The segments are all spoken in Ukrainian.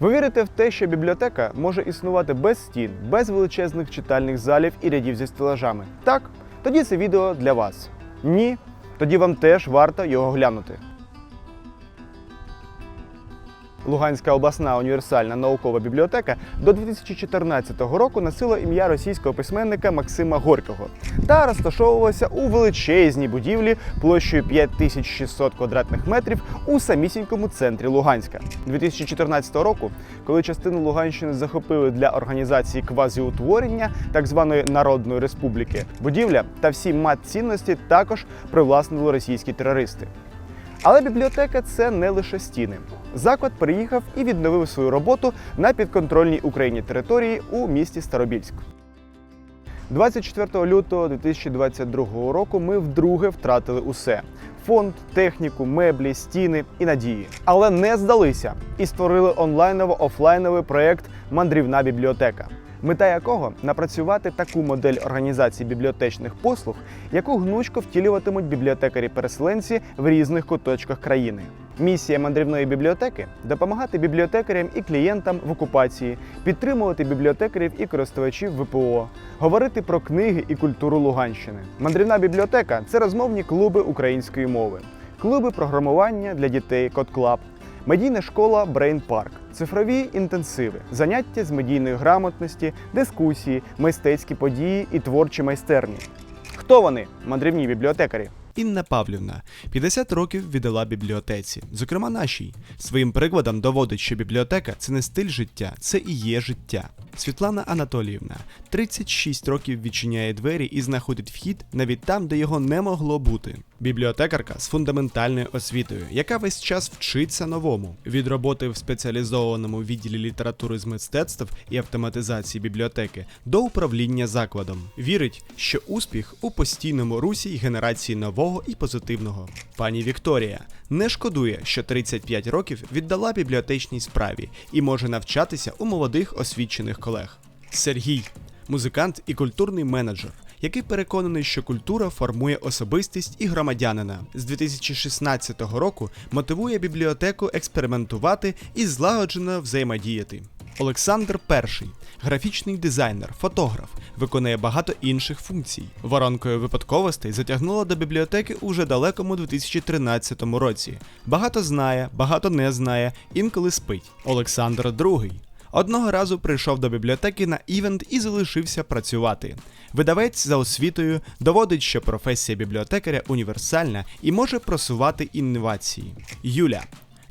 Ви вірите в те, що бібліотека може існувати без стін, без величезних читальних залів і рядів зі стелажами? Так? Тоді це відео для вас. Ні? Тоді вам теж варто його глянути. Луганська обласна універсальна наукова бібліотека до 2014 року носила ім'я російського письменника Максима Горького та розташовувалася у величезній будівлі площею 5600 квадратних метрів у самісінькому центрі Луганська. 2014 року, коли частину Луганщини захопили для організації квазіутворення так званої Народної Республіки, будівля та всі мат-цінності також привласнили російські терористи. Але бібліотека це не лише стіни. Заклад переїхав і відновив свою роботу на підконтрольній Україні території у місті Старобільськ. 24 лютого 2022 року ми вдруге втратили усе: фонд, техніку, меблі, стіни і надії. Але не здалися і створили онлайново-офлайновий проєкт Мандрівна бібліотека. Мета якого напрацювати таку модель організації бібліотечних послуг, яку гнучко втілюватимуть бібліотекарі-переселенці в різних куточках країни. Місія мандрівної бібліотеки допомагати бібліотекарям і клієнтам в окупації, підтримувати бібліотекарів і користувачів ВПО, говорити про книги і культуру Луганщини. Мандрівна бібліотека це розмовні клуби української мови, клуби програмування для дітей Код Клаб, медійна школа Brain Park, цифрові інтенсиви, заняття з медійної грамотності, дискусії, мистецькі події і творчі майстерні. Хто вони, мандрівні бібліотекарі? Інна Павлівна 50 років віддала бібліотеці, зокрема нашій. Своїм прикладом доводить, що бібліотека це не стиль життя, це і є життя. Світлана Анатоліївна 36 років відчиняє двері і знаходить вхід навіть там, де його не могло бути. Бібліотекарка з фундаментальною освітою, яка весь час вчиться новому. Від роботи в спеціалізованому відділі літератури з мистецтв і автоматизації бібліотеки до управління закладом. Вірить, що успіх у постійному русі й генерації нового і позитивного. Пані Вікторія не шкодує, що 35 років віддала бібліотечній справі і може навчатися у молодих освічених колег. Сергій музикант і культурний менеджер, який переконаний, що культура формує особистість і громадянина. З 2016 року мотивує бібліотеку експериментувати і злагоджено взаємодіяти. Олександр Перший, графічний дизайнер, фотограф, виконує багато інших функцій. Воронкою випадковостей затягнуло до бібліотеки уже далекому 2013 році. Багато знає, багато не знає, інколи спить. Олександр Другий. Одного разу прийшов до бібліотеки на івент і залишився працювати. Видавець за освітою доводить, що професія бібліотекаря універсальна і може просувати інновації. Юля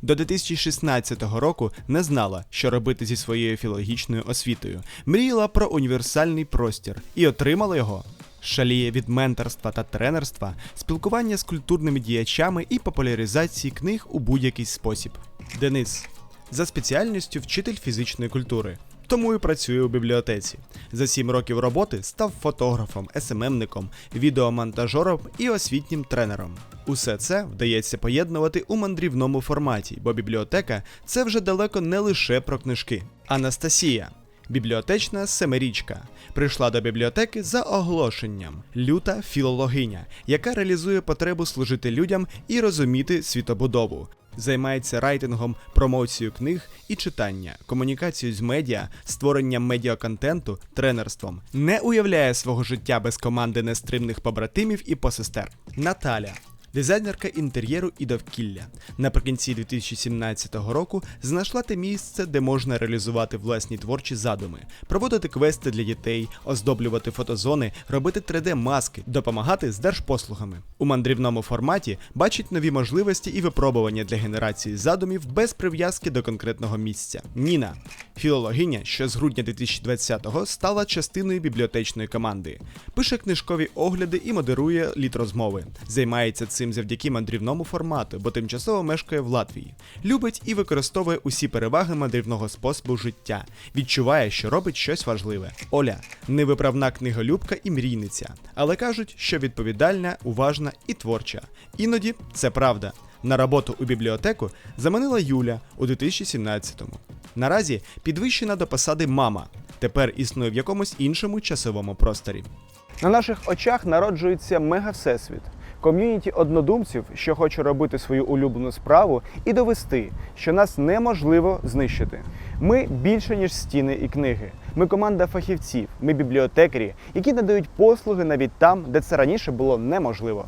до 2016 року не знала, що робити зі своєю філологічною освітою. Мріяла про універсальний простір і отримала його. Шаліє від менторства та тренерства, спілкування з культурними діячами і популяризації книг у будь-який спосіб. Денис за спеціальністю вчитель фізичної культури. Тому і працює у бібліотеці. За сім років роботи став фотографом, СММником, відеомонтажером і освітнім тренером. Усе це вдається поєднувати у мандрівному форматі, бо бібліотека це вже далеко не лише про книжки. Анастасія. Бібліотечна семирічка прийшла до бібліотеки за оголошенням люта філологиня, яка реалізує потребу служити людям і розуміти світобудову. Займається райтингом, промоцією книг і читання, комунікацією з медіа, створенням медіаконтенту, тренерством. Не уявляє свого життя без команди нестримних побратимів і посестер. Наталя. Дизайнерка інтер'єру і довкілля наприкінці 2017 року знайшла те місце, де можна реалізувати власні творчі задуми, проводити квести для дітей, оздоблювати фотозони, робити 3D-маски, допомагати з держпослугами. У мандрівному форматі бачить нові можливості і випробування для генерації задумів без прив'язки до конкретного місця. Ніна філологиня, що з грудня 2020-го стала частиною бібліотечної команди, пише книжкові огляди і модерує літрозмови. Займається цим завдяки мандрівному формату, бо тимчасово мешкає в Латвії. Любить і використовує усі переваги мандрівного способу життя. Відчуває, що робить щось важливе. Оля невиправна книголюбка і мрійниця, але кажуть, що відповідальна, уважна і творча. Іноді це правда. На роботу у бібліотеку заманила Юля у 2017-му. Наразі підвищена до посади мама. Тепер існує в якомусь іншому часовому просторі. На наших очах народжується мега всесвіт. Ком'юніті однодумців, що хоче робити свою улюблену справу і довести, що нас неможливо знищити. Ми більше ніж стіни і книги. Ми команда фахівців, ми бібліотекарі, які надають послуги навіть там, де це раніше було неможливо.